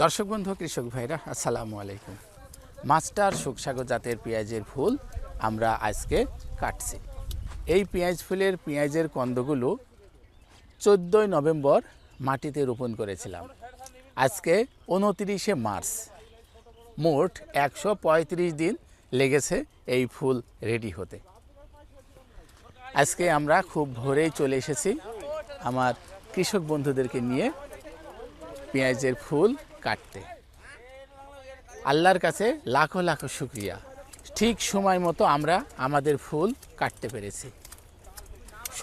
দর্শক বন্ধু, কৃষক ভাইরা, আসসালামু আলাইকুম। মাস্টার সুকসাগর জাতের পেঁয়াজের ফুল আমরা আজকে কাটছি। এই পেঁয়াজ ফুলের পেঁয়াজের কন্দগুলো চোদ্দোই নভেম্বর মাটিতে রোপণ করেছিলাম। আজকে উনতিরিশে মার্চ। মোট একশো পঁয়ত্রিশ দিন লেগেছে এই ফুল রেডি হতে। আজকে আমরা খুব ভোরেই চলে এসেছি। আমার কৃষক বন্ধুদেরকে নিয়ে পেঁয়াজের ফুল কাটতে। আল্লাহর কাছে লাখো লাখো শুক্রিয়া। ঠিক সময় মতো আমরা আমাদের ফুল কাটতে পেরেছি।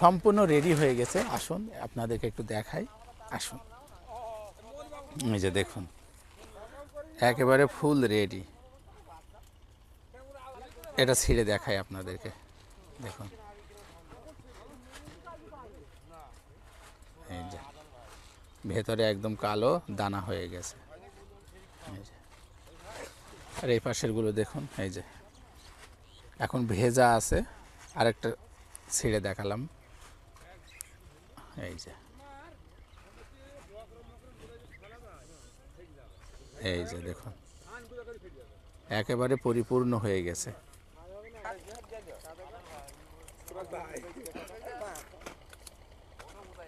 সম্পূর্ণ রেডি হয়ে গেছে। আসুন, আপনাদেরকে একটু দেখাই। আসুন। এই যে দেখুন, একেবারে ফুল রেডি এটা ছিঁড়ে দেখাই আপনাদেরকে। দেখুন এই যে ভেতরে একদম কালো দানা হয়ে গেছে। এই যে। আর এই পাশেরগুলো দেখুন, এই যে। এখন ভেজা আছে, আরেকটা ছিঁড়ে দেখালাম। এই যে। এই যে দেখুন, একেবারে পরিপূর্ণ হয়ে গেছে।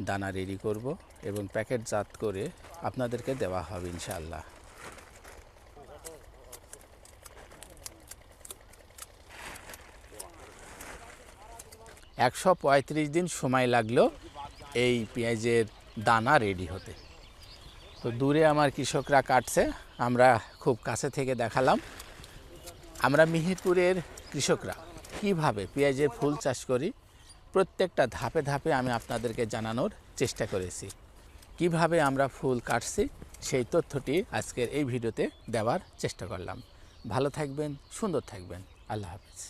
দানা রেডি করব এবং প্যাকেটজাত করে আপনাদেরকে দেওয়া হবে ইনশাআল্লাহ। একশো দিন সময় লাগল এই পেঁয়াজের দানা রেডি হতে। তো দূরে আমার কৃষকরা কাটছে, আমরা খুব কাছে থেকে দেখালাম। আমরা মিহিরপুরের কৃষকরা, কীভাবে পেঁয়াজের ফুল চাষ করি? প্রত্যেকটা ধাপে ধাপে আমি আপনাদেরকে জানানোর চেষ্টা করেছি। কীভাবে আমরা ফুল কাটছি, সেই তথ্যটি আজকের এই ভিডিওতে দেওয়ার চেষ্টা করলাম। ভালো থাকবেন, সুন্দর থাকবেন। আল্লাহ হাফিজ।